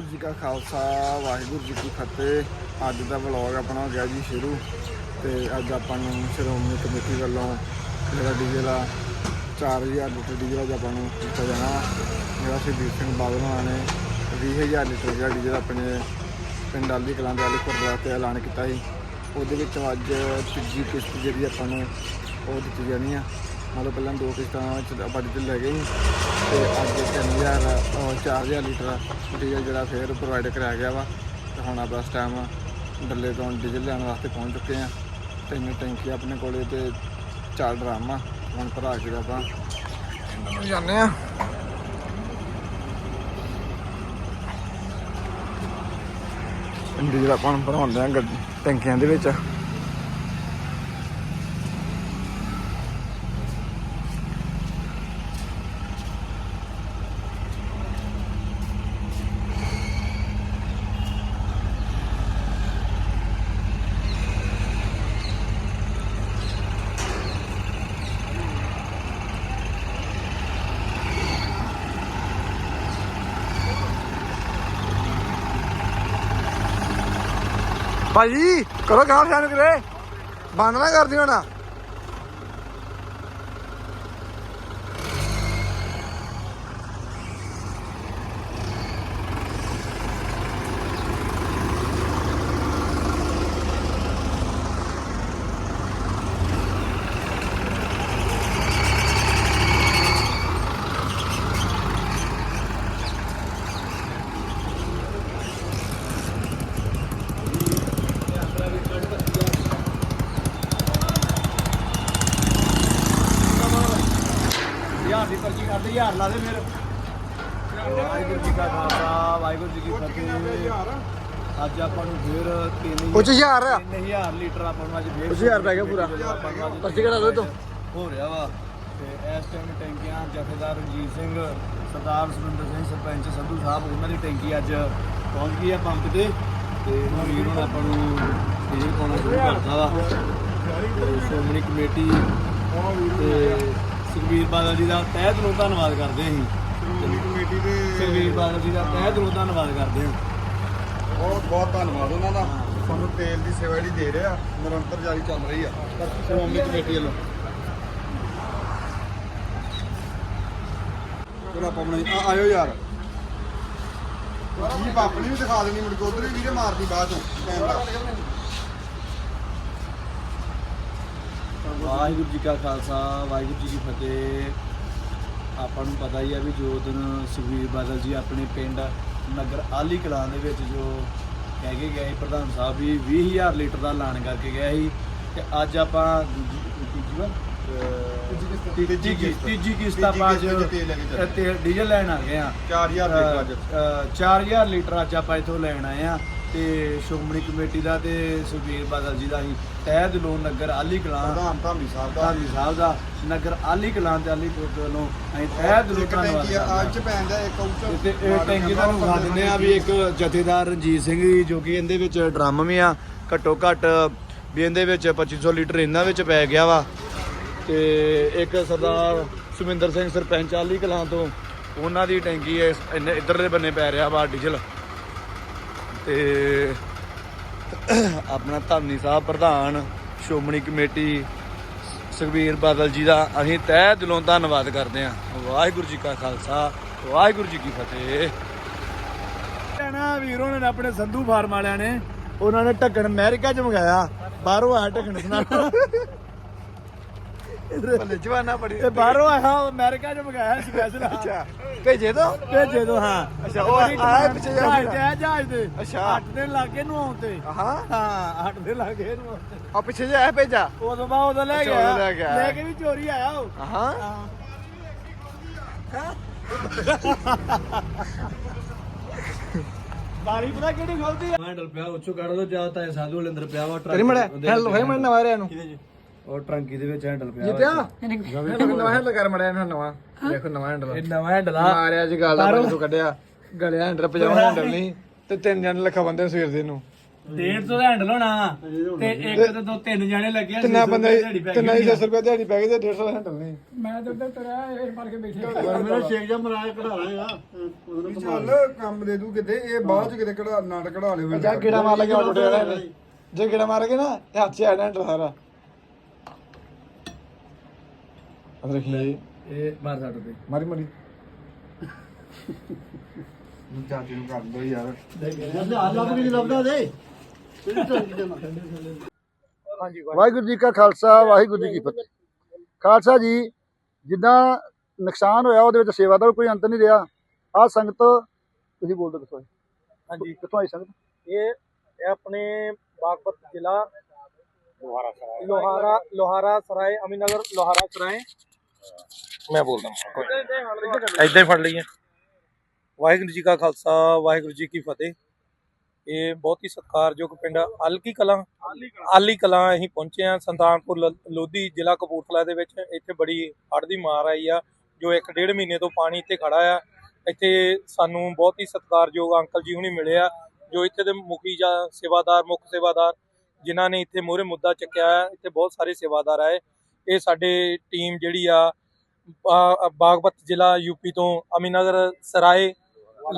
ਵਾਹਿਗੁਰੂ ਜੀ ਕਾ ਖਾਲਸਾ, ਵਾਹਿਗੁਰੂ ਜੀ ਕੀ ਫਤਿਹ। ਅੱਜ ਦਾ ਵਲੌਗ ਆਪਣਾ ਹੋ ਗਿਆ ਜੀ ਸ਼ੁਰੂ ਤੇ ਅੱਜ ਆਪਾਂ ਨੂੰ ਸ਼੍ਰੋਮਣੀ ਕਮੇਟੀ ਵੱਲੋਂ ਜਿਹੜਾ ਡੀਜ਼ਲ ਆ 4000 ਲੀਟਰ ਡੀਜ਼ਲ ਅੱਜ ਆਪਾਂ ਨੂੰ ਦਿੱਤਾ ਜਾਣਾ। ਜਿਹੜਾ ਸ਼ਹੀਦ ਸਿੰਘ ਬਾਦਲ ਹੋਣਾ ਨੇ 20000 ਲੀਟਰ ਜਿਹੜਾ ਡੀਜ਼ਲ ਆਪਣੇ ਪਿੰਡ ਆਲੀ ਕਲਾਂ ਦੇ ਆਲੀ ਗੁਰਦੁਆਰਾ ਤੇ ਐਲਾਨ ਕੀਤਾ ਸੀ। ਉਹਦੇ ਵਿੱਚ ਅੱਜ ਤੀਜੀ ਕਿਸ਼ਤ ਜਿਹੜੀ ਆਪਾਂ ਨੂੰ ਉਹ ਦਿੱਤੀ ਜਾਣੀ ਆ। ਮਤਲਬ ਪਹਿਲਾਂ ਦੋ ਕਿਸ਼ਤਾਂ ਵਿੱਚ ਆਪਾਂ ਡੀਜ਼ਲ ਲੈ ਗਏ ਸੀ ਤੇ ਅੱਜ 3000 ਅਹ 4000 ਲੀਟਰ ਡੀਜ਼ਲ ਜਿਹੜਾ ਫੇਰ ਪ੍ਰੋਵਾਈਡ ਕਰਾਇਆ ਗਿਆ ਵਾ। ਤੇ ਹੁਣ ਆਪਾਂ ਇਸ ਟਾਈਮ ਡੱਲੇ ਤੋਂ ਡੀਜ਼ਲ ਲੈਣ ਵਾਸਤੇ ਪਹੁੰਚ ਚੁੱਕੇ ਆ ਤਿੰਨ ਟੈਂਕੀ ਆਪਣੇ ਕੋਲੇ ਤੇ ਚਾਰ ਡਰਾਮ ਆ। ਹੁਣ ਭਰਾ ਕੇ ਆਪਾਂ ਇਹਨਾਂ ਨੂੰ ਜਾਂਦੇ ਆ ਡੀਜ਼ਲ ਆਪਾਂ ਨੂੰ ਭਰਾਉਂਦੇ ਆ ਗੱਡੀ ਟੈਂਕੀਆਂ ਦੇ ਵਿੱਚ। ਭਾਜੀ ਕਰੋ ਗਾਲ ਜਾਣ ਕਰੇ ਬੰਦ ਨਾ ਕਰਦੀ ਹੋਣਾ ਹਜ਼ਾਰ ਦੀ ਪਰਚੀ ਕਰਦੇ ਹਜ਼ਾਰ ਲਾ ਦੇ ਫਿਰ। ਵਾਹਿਗੁਰੂ ਜੀ ਕਾ ਖਾਲਸਾ ਵਾਹਿਗੁਰੂ ਜੀ ਕੀ ਫਤਿਹ। ਅੱਜ ਆਪਾਂ ਨੂੰ ਫਿਰ 3000 ਕੁਛ ਹਜ਼ਾਰ 3000 ਲੀਟਰ ਆਪਾਂ ਨੂੰ ਅੱਜ ਫਿਰ ਕੁਛ ਹਜ਼ਾਰ ਪੈ ਗਿਆ ਪੂਰਾ। ਪਰਚੀ ਲਓ ਇਹ ਤੋਂ। ਹੋ ਰਿਹਾ ਵਾ। ਤੇ ਇਸ ਟਾਈਮ ਟੈਂਕੀਆਂ ਜਥੇਦਾਰ ਰਣਜੀਤ ਸਿੰਘ ਸਰਦਾਰ ਸੁਰਿੰਦਰ ਸਿੰਘ ਸਰਪੰਚ ਸੰਧੂ ਸਾਹਿਬ ਉਹਨਾਂ ਦੀ ਟੈਂਕੀ ਅੱਜ ਪਹੁੰਚ ਗਈ ਆ ਪੰਪ ਤੇ। ਤੇ ਵੀਰ ਹੁਣ ਆਪਾਂ ਨੂੰ ਤੇਲ ਪਾਉਣਾ ਸ਼ੁਰੂ ਕਰਤਾ ਵਾ। ਸ਼੍ਰੋਮਣੀ ਕਮੇਟੀ ਤੇ ਸੁਖਬੀਰ ਬਾਦਲ ਜੀ ਦਾ ਤਹਿ ਦਿਲੋਂ ਧੰਨਵਾਦ ਕਰਦੇ ਹਾਂ ਅਸੀਂ ਕਮੇਟੀ ਦੇ ਸੁਖਬੀਰ ਬਾਦਲ ਜੀ ਦਾ ਤਹਿ ਦਿਲੋਂ ਧੰਨਵਾਦ ਕਰਦੇ ਹਾਂ। ਬਹੁਤ ਬਹੁਤ ਧੰਨਵਾਦ ਉਹਨਾਂ ਦਾ। ਸਾਨੂੰ ਤੇਲ ਦੀ ਸੇਵਾ ਜਿਹੜੀ ਦੇ ਰਹੇ ਨਿਰੰਤਰ ਜਾਰੀ ਚੱਲ ਰਹੀ ਆ। ਸ਼੍ਰੋਮਣੀ ਕਮੇਟੀ ਵੱਲੋਂ। ਚਲੋ ਆ ਆਇਓ ਯਾਰ। ਜੀ ਆਪਣੀ ਵੀ ਦਿਖਾ ਦੇਣੀ ਮੁੜ ਕੇ ਉਧਰ ਵੀ ਵੀਰੇ ਮਾਰਦੀ ਬਾਅਦ ਚੋਂ ਕੈਮਰਾ। ਵਾਹਿਗੁਰੂ ਜੀ ਕਾ ਖਾਲਸਾ ਵਾਹਿਗੁਰੂ ਜੀ ਕੀ ਫਤਿਹ। ਆਪਾਂ ਨੂੰ ਪਤਾ ਹੀ ਆ ਵੀ ਜੋ ਦਿਨ ਸੁਖਬੀਰ ਬਾਦਲ ਜੀ ਆਪਣੇ ਪਿੰਡ ਨਗਰ ਆਲੀ ਕਲਾਂ ਦੇ ਵਿੱਚ ਜੋ ਕਹਿ ਕੇ ਗਏ ਪ੍ਰਧਾਨ ਸਾਹਿਬ ਵੀ 20000 ਲੀਟਰ ਦਾ ਐਲਾਨ ਕਰਕੇ ਗਏ ਸੀ ਤੇ ਅੱਜ ਆਪਾਂ ਤੀਜੀ ਵਾਰ? ਤੀਜੀ ਕਿਸ਼ਤ। ਤੀਜੀ ਕਿਸ਼ਤ ਤੀਜੀ ਆਪਾਂ ਅੱਜ ਤੇਲ ਡੀਜ਼ਲ ਲੈਣ ਆ ਗਏ ਆ। 4000 ਲੀਟਰ ਅੱਜ। ਅ, 4000 ਲੀਟਰ ਅੱਜ ਆਪਾਂ ਇਥੋਂ ਲੈਣ ਆਏ ਆ। ਤੇ ਸ਼੍ਰੋਮਣੀ ਕਮੇਟੀ ਦਾ ਤੇ ਸੁਖਬੀਰ ਬਾਦਲ ਜੀ ਦਾ ਹੀ ਤਹਿ ਦਿਲੋਂ ਨਗਰ ਆਲੀ ਕਲਾਂ ਪ੍ਰਧਾਨ ਧਾਮੀ ਸਾਹਿਬ ਦਾ। ਧਾਮੀ ਸਾਹਿਬ ਦਾ ਨਗਰ ਆਲੀ ਕਲਾਂ ਤੇ ਆਲੀ ਕੋਟ ਵੱਲੋਂ ਅਸੀਂ ਤਹਿ ਦਿਲੋਂ ਧੰਨਵਾਦ ਅੱਜ ਚ ਪੈਂਦਾ ਇੱਕ ਉੱਚ ਤੇ ਇਹ ਟੈਂਕੀ ਤੁਹਾਨੂੰ ਵਿਖਾ ਦਿੰਦੇ ਆ ਵੀ ਇੱਕ ਜਥੇਦਾਰ ਰਣਜੀਤ ਸਿੰਘ ਜੀ ਜੋ ਕਿ ਇਹਦੇ ਵਿੱਚ ਡਰਮ ਵੀ ਆ ਘੱਟੋ ਘੱਟ ਵੀ ਇਹਦੇ ਵਿੱਚ 2500 ਲੀਟਰ ਇਹਨਾਂ ਵਿੱਚ ਪੈ ਗਿਆ ਵਾ। ਤੇ ਇੱਕ ਸਰਦਾਰ ਸੁਮਿੰਦਰ ਸਿੰਘ ਸਰਪੰਚ ਆਲੀ ਕਲਾਂ ਤੋਂ ਉਹਨਾਂ ਦੀ ਟੈਂਕੀ ਇੰਨੇ ਇੱਧਰਲੇ ਬੰਨੇ ਪੈ ਰਿਹਾ ਵਾ ਡੀਜ਼ਲ। ਤੇ ਆਪਣਾ ਧਾਮੀ ਸਾਹਿਬ ਪ੍ਰਧਾਨ, ਸ਼੍ਰੋਮਣੀ ਕਮੇਟੀ ਸੁਖਬੀਰ ਬਾਦਲ ਜੀ ਦਾ ਅਸੀਂ ਤਹਿ ਦਿਲੋਂ ਧੰਨਵਾਦ ਕਰਦੇ ਹਾਂ। ਵਾਹਿਗੁਰੂ ਜੀ ਕਾ ਖਾਲਸਾ, ਵਾਹਿਗੁਰੂ ਜੀ ਕੀ ਫਤਿਹ। ਵੀਰ ਉਹਨਾਂ ਨੇ ਆਪਣੇ ਸੰਧੂ ਫਾਰਮ ਵਾਲਿਆਂ ਨੇ ਉਹਨਾਂ ਨੇ ਢੱਕਣ ਅਮਰੀਕਾ ਚ ਮੰਗਾਇਆ, ਬਾਹਰੋਂ ਆਇਆ ਢੱਕਣ ਸੁਣਾ। ਭਲੇ ਜਵਾਨਾ ਬੜੀ ਇਹ ਬਾਹਰੋਂ ਆਇਆ ਅਮਰੀਕਾ ਚ ਮੰਗਾਇਆ ਸਪੈਸ਼ਲ ਅੱਛਾ ਭੇਜੇ ਦੋ? ਭੇਜੇ ਦੋ ਹਾਂ। ਅੱਛਾ, ਉਹ ਆਇਆ ਪਿੱਛੇ ਜਾ ਜਹਾਜ਼ ਕੇ। ਤੇ ਆਇਆ ਜਹਾਜ਼ ਤੇ। ਅੱਛਾ। 8 ਦਿਨ ਲੱਗੇ ਨੂੰ ਆਉਣ ਤੇ। ਹਾਂ? ਹਾਂ 8 ਦਿਨ ਲੱਗੇ ਇਹਨੂੰ ਆਉਣ ਤੇ। ਆ ਪਿੱਛੇ ਜੇ ਆਇਆ ਭੇਜਾ? ਉਦੋਂ ਬਾਅਦ ਉਦੋਂ ਲੈ ਅੱਛਾ, ਗਿਆ। ਉਦੋਂ ਲੈ ਗਿਆ। ਲੈ ਕੇ ਵੀ ਚੋਰੀ ਆਇਆ ਉਹ। ਹਾਂ? ਹਾਂ। ਬਾਰੀ ਪਤਾ ਕਿਹੜੀ ਖੋਲਦੀ ਆ? ਹੈਂਡਲ ਪਿਆ ਉੱਚੋਂ ਕੱਢ ਦੋ ਜਾਂ ਤਾਂ ਇਹ ਸਾਧੂ ਵਾਲੇ ਅੰਦਰ ਪਿਆ ਵਾ ਟਰੰਕ ਤੇਰੀ ਮੜਾ ਹੈਲੋ ਹੈ ਮੈਂ ਨਵਾਂ ਰਿਆ ਨੂੰ ਉਹ ਟਰੰਕੀ ਦੇ ਵਿੱਚ ਹੈਂਡਲ ਪਿਆ ਜੇ ਵਾ। ਪਿਆ ਨਵਾਂ ਹੈਂਡਲ ਕਰ ਮੜਿਆ ਇਹਨਾਂ ਨਵਾਂ। ਦੇਖੋ ਨਵਾਂ ਹੈਂਡਲ ਇਹ ਨਵਾਂ ਹੈਂਡਲ ਆ। ਮਾਰਿਆ ਜੀ ਗੱਲ ਦਾ ਬੰਦ ਤੋਂ ਕੱਢਿਆ। ਗਲਿਆ ਹੈਂਡਲ ਪਜਾਮਾ ਹੈਂਡਲ ਨਹੀਂ। ਤੇ ਤਿੰਨ ਜਣ ਲੱਖਾ ਬੰਦੇ ਸਵੇਰ ਦੇ ਨੂੰ 150 ਦਾ ਹੈਂਡਲ ਹੋਣਾ। ਤੇ ਇੱਕ ਤੇ ਦੋ ਤਿੰਨ ਜਣੇ ਲੱਗੇ ਤਿੰਨਾਂ 600 ਬੰਦੇ ਤਿੰਨਾਂ ਹੀ ਗਈ ਆ। 100 ਰੁਪਏ ਦਿਹਾੜੀ ਪੈ ਗਈ ਤੇ 150 ਦਾ ਹੈਂਡਲ ਨਹੀਂ। ਮੈਂ ਤਾਂ ਉੱਧਰ ਤੁਰਿਆ ਇਹ ਫੜ ਕੇ ਬੈਠੇ ਮੇਰਾ ਸ਼ੇਖ ਜਾਂ ਮਰਾਜ ਕਢਾ ਲਾਂਗਾ ਚੱਲ ਕੰਮ ਦੇ ਦੂ ਕਿਤੇ ਇਹ ਬਾਅਦ ਚ ਕਿਤੇ ਕਢਾ ਨਾਟ ਕਢਾ ਲਿਓ ਜਾ ਗੇੜਾ ਮਾਰ ਲਗੇ ਆਟੋ ਟੇੜਾ ਜੇ ਗੇੜਾ ਮਾਰ ਕੇ ਨਾ ਹੱਥ 'ਚ ਆ ਹੈਂਡਲ ਸਾਰਾ। ਇਹ ਮਾਰ ਛੱਡ ਦੇ। ਮਾਰੀ ਮਾਰੀ। ਚਾਚੀ ਨੂੰ ਕਰ ਦੋ ਯਾਰ। ਵਾਹਿਗੁਰੂ। ਜੀ ਕਾ ਖਾਲਸਾ ਵਾਹਿਗੁਰੂ ਜੀ ਕੀ ਫਤਿਹ। ਖਾਲਸਾ ਜੀ ਜਿੱਦਾਂ ਨੁਕਸਾਨ ਹੋਇਆ ਉਹਦੇ ਵਿੱਚ ਸੇਵਾ ਦਾ ਕੋਈ ਅੰਤ ਨਹੀਂ ਰਿਹਾ। ਆ ਸੰਗਤ ਤੁਸੀਂ ਬੋਲ ਦਿਓ ਕਿੱਥੋਂ ਆਏ? ਹਾਂਜੀ। ਕਿੱਥੋਂ ਆਈ ਸੰਗਤ? ਇਹ ਇਹ ਆਪਣੇ ਬਾਗਪਤ ਜ਼ਿਲ੍ਹਾ ਲੋਹਾਰਾ ਸਰਾਏ। ਲੋਹਾਰਾ ਲੋਹਾਰਾ ਸਰਾਏ ਅਮੀਨਗਰ ਲੋਹਾਰਾ ਸਰਾਏ। ਮੈਂ ਬੋਲਦਾ ਏਦਾਂ ਹੀ ਫੜ ਲਈਏ। ਵਾਹਿਗੁਰੂ ਜੀ ਕਾ ਖਾਲਸਾ ਵਾਹਿਗੁਰੂ ਜੀ ਕੀ ਫਤਿਹ। ਇਹ ਬਹੁਤ ਹੀ ਸਤਿਕਾਰਯੋਗ ਪਿੰਡ ਆਲਕੀ ਕਲਾਂ। ਆਲੀ ਕਲਾਂ। ਅਸੀਂ ਪਹੁੰਚੇ ਹਾਂ ਸੰਤਾਨਪੁਰ ਲੋਧੀ ਜ਼ਿਲ੍ਹਾ ਕਪੂਰਥਲਾ ਦੇ ਵਿੱਚ। ਇੱਥੇ ਬੜੀ ਹੜ੍ਹ ਦੀ ਮਾਰ ਆਈ ਆ ਜੋ ਇੱਕ ਡੇਢ ਮਹੀਨੇ ਤੋਂ ਪਾਣੀ ਇੱਥੇ ਖੜਾ ਆ। ਇੱਥੇ ਸਾਨੂੰ ਬਹੁਤ ਹੀ ਸਤਿਕਾਰਯੋਗ ਅੰਕਲ ਜੀ ਹੁਣੀ ਮਿਲੇ ਆ ਜੋ ਇੱਥੇ ਦੇ ਮੁਖੀ ਜਾਂ ਸੇਵਾਦਾਰ ਮੁੱਖ ਸੇਵਾਦਾਰ ਜਿਨ੍ਹਾਂ ਨੇ ਇੱਥੇ ਮੋਹਰੇ ਮੁੱਦਾ ਚੱਕਿਆ ਇੱਥੇ ਬਹੁਤ ਸਾਰੇ ਸੇਵਾਦਾਰ ਆਏ। ਇਹ ਸਾਡੇ ਟੀਮ ਜਿਹੜੀ ਆ ਬਾਗਪਤ ਜ਼ਿਲ੍ਹਾ ਯੂਪੀ ਤੋਂ ਅਮੀਨਗਰ ਸਰਾਏ,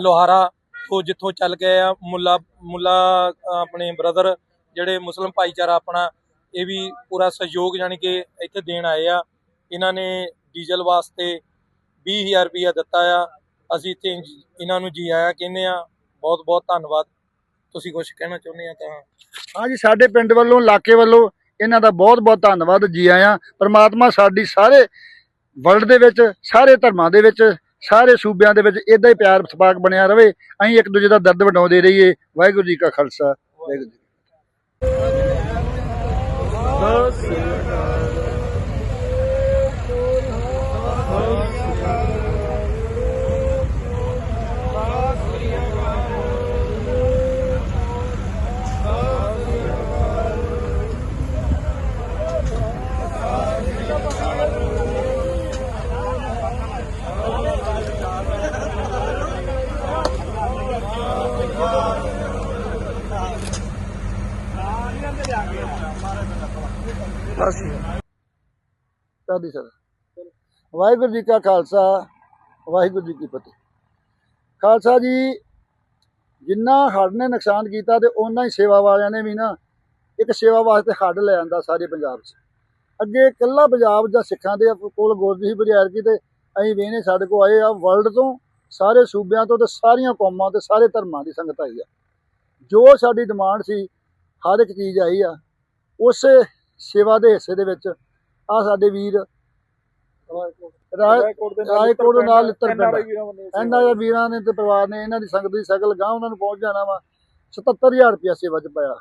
ਲੋਹਾਰਾ ਤੋਂ ਜਿੱਥੋਂ ਚੱਲ ਗਏ ਆ, ਮੁੱਲਾ ਮੁੱਲਾ ਆਪਣੇ ਬ੍ਰਦਰ ਜਿਹੜੇ ਮੁਸਲਮ ਭਾਈਚਾਰਾ ਆਪਣਾ, ਇਹ ਵੀ ਪੂਰਾ ਸਹਿਯੋਗ ਜਾਣੀ ਕਿ ਇੱਥੇ ਦੇਣ ਆਏ ਆ। ਇਹਨਾਂ ਨੇ ਡੀਜ਼ਲ ਵਾਸਤੇ 20000 ਰੁਪਇਆ ਦਿੱਤਾ ਆ। ਅਸੀਂ ਇੱਥੇ ਇਹਨਾਂ ਨੂੰ ਜੀ ਆਇਆ ਕਹਿੰਦੇ ਆ ਬਹੁਤ ਬਹੁਤ ਧੰਨਵਾਦ। ਤੁਸੀਂ ਕੁਝ ਕਹਿਣਾ ਚਾਹੁੰਦੇ ਆ ਤਾਂ? ਹਾਂਜੀ, ਸਾਡੇ ਪਿੰਡ ਵੱਲੋਂ, ਇਲਾਕੇ ਵੱਲੋਂ ਇਹਨਾਂ ਦਾ ਬਹੁਤ ਬਹੁਤ ਧੰਨਵਾਦ, ਜੀ ਆਇਆਂ। ਪਰਮਾਤਮਾ ਸਾਡੀ ਸਾਰੇ ਵਰਲਡ ਦੇ ਵਿੱਚ, ਸਾਰੇ ਧਰਮਾਂ ਦੇ ਵਿੱਚ, ਸਾਰੇ ਸੂਬਿਆਂ ਦੇ ਵਿੱਚ ਇਦਾਂ ਹੀ ਪਿਆਰ ਸਪਾਕ ਬਣਿਆ ਰਵੇ। ਅਸੀਂ ਇੱਕ ਦੂਜੇ ਦਾ ਦਰਦ ਵਡਾਉਂਦੇ ਰਹੀਏ। ਵਾਹਿਗੁਰੂ ਜੀ ਕਾ ਖਾਲਸਾ। ਵਾਹਿਗੁਰੂ ਜੀ ਸਾਡੀ ਸਰ। ਵਾਹਿਗੁਰੂ ਜੀ ਕਾ ਖਾਲਸਾ, ਵਾਹਿਗੁਰੂ ਜੀ ਕੀ ਫਤਿਹ। ਖਾਲਸਾ ਜੀ, ਜਿੰਨਾ ਹੜ੍ਹ ਨੇ ਨੁਕਸਾਨ ਕੀਤਾ ਤੇ ਉਹਨਾਂ ਹੀ ਸੇਵਾ ਵਾਲਿਆਂ ਨੇ ਵੀ ਨਾ ਇੱਕ ਸੇਵਾ ਵਾਸਤੇ ਹੱਡ ਲੈ ਆਂਦਾ ਸਾਰੇ ਪੰਜਾਬ 'ਚ। ਅੱਗੇ ਇਕੱਲਾ ਪੰਜਾਬ ਜਾਂ ਸਿੱਖਾਂ ਦੇ ਕੋਲ ਗੁਰਦੀ ਸੀ ਬਰਿਆਰ ਕੀ ਤੇ ਅਸੀਂ ਵੇਨੇ ਸਾਡੇ ਕੋਲ ਆਏ ਆ ਵਰਲਡ ਤੋਂ, ਸਾਰੇ ਸੂਬਿਆਂ ਤੋਂ ਤੇ ਸਾਰੀਆਂ ਕੌਮਾਂ ਤੇ ਸਾਰੇ ਧਰਮਾਂ ਦੀ ਸੰਗਤ ਆਈ ਆ। ਜੋ ਸਾਡੀ ਡਿਮਾਂਡ ਸੀ, ਹਰ ਇੱਕ ਚੀਜ਼ ਆਈ ਆ। ਉਸੇ ਸੇਵਾ ਦੇ ਹਿੱਸੇ ਦੇ ਵਿੱਚ ਆ ਸਾਡੇ ਵੀਰ। ਰਾਏ ਰਾਏਕੋਟ ਦੇ ਨਾਲ ਲਿੱਤਰ ਪਿੰਡ ਇਹਨਾਂ ਦੇ ਵੀਰਾਂ ਨੇ ਤੇ ਪਰਿਵਾਰ ਨੇ ਇਹਨਾਂ ਦੀ ਸੰਗਤ ਦੀ ਸ਼ਕਲ ਗਾਂ ਉਹਨਾਂ ਨੂੰ ਪਹੁੰਚ ਜਾਣਾ ਵਾ। 77000 ਰੁਪਇਆ ਸੇਵਾ ਚ ਪਾਇਆ।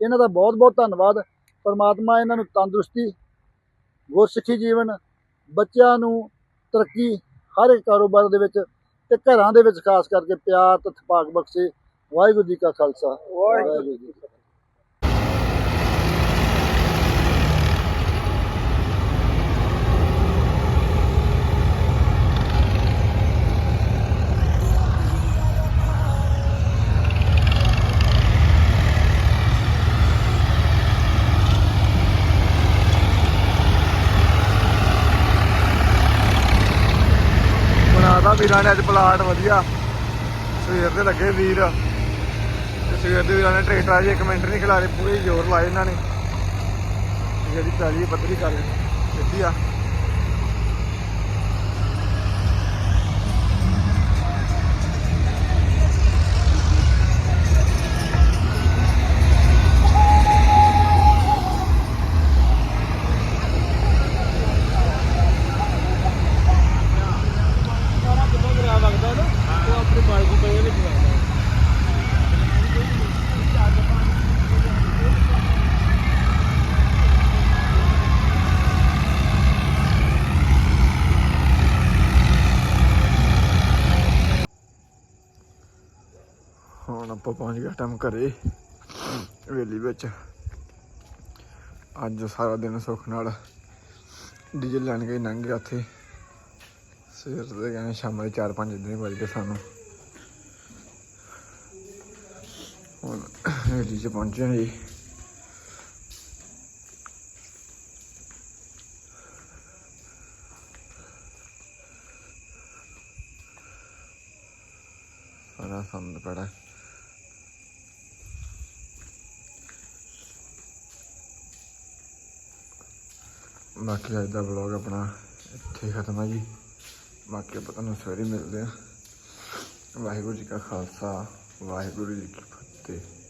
ਇਹਨਾਂ ਦਾ ਬਹੁਤ ਬਹੁਤ ਧੰਨਵਾਦ। ਪਰਮਾਤਮਾ ਇਹਨਾਂ ਨੂੰ ਤੰਦਰੁਸਤੀ ਗੁਰਸਿੱਖੀ ਜੀਵਨ ਬੱਚਿਆਂ ਨੂੰ ਤਰੱਕੀ ਹਰ ਇੱਕ ਕਾਰੋਬਾਰ ਦੇ ਵਿੱਚ ਤੇ ਘਰਾਂ ਦੇ ਵਿੱਚ ਖਾਸ ਕਰਕੇ ਪਿਆਰ ਤੇ ਥਪਾਕ ਬਖਸ਼ੇ। ਵਾਹਿਗੁਰੂ ਜੀ ਕਾ ਖਾਲਸਾ। ਵਾਹਿਗੁਰੂ ਜੀ ਕੀ ਫਤਿਹ ਬਣਾਦਾ ਵੀਰਾਂ ਨੇ ਅੱਜ ਪਲਾਟ ਵਧੀਆ। ਸਵੇਰ ਦੇ ਲੱਗੇ ਵੀਰ। ਤੇ ਸਵੇਰ ਦੇ ਵੀਰਾਂ ਨੇ ਟਰੈਕਟਰ ਅਜੇ ਇੱਕ ਮਿੰਟ ਨਹੀਂ ਖਿਲਾਰੇ, ਪੂਰੇ ਜ਼ੋਰ ਲਾਏ ਇਹਨਾਂ ਨੇ। ਜਿਹੜੀ ਪੈਲੀ ਪੱਧਰੀ ਕਰ ਦਿੱਤੀ ਆ। ਆਪਾਂ ਪਹੁੰਚ ਗਏ ਟਾਈਮ ਘਰੇ, ਹਵੇਲੀ ਵਿੱਚ। ਅੱਜ ਸਾਰਾ ਦਿਨ ਸੁੱਖ ਨਾਲ ਡੀਜ਼ਲ ਲੈਣ ਗਏ, ਲੰਘ ਗਿਆ ਉੱਥੇ। ਸਵੇਰ ਦੇ ਗਏ ਸ਼ਾਮ ਦੇ 4-5 ਦਿਨ ਵੱਜ ਗਏ ਸਾਨੂੰ। ਹੁਣ ਹਵੇਲੀ ਚ ਪਹੁੰਚੇ ਹਾਂ ਜੀ। ਸਾਰਾ ਸੰਦ ਪੜਾ। ਬਾਕੀ ਅੱਜ ਦਾ ਵਲੌਗ ਆਪਣਾ ਇੱਥੇ ਖਤਮ ਹੈ ਜੀ। ਬਾਕੀ ਆਪਾਂ ਤੁਹਾਨੂੰ ਸਵੇਰੇ ਮਿਲਦੇ ਆ ਵਾਹਿਗੁਰੂ ਜੀ ਕਾ ਖਾਲਸਾ, ਵਾਹਿਗੁਰੂ ਜੀ ਕੀ ਫਤਿਹ।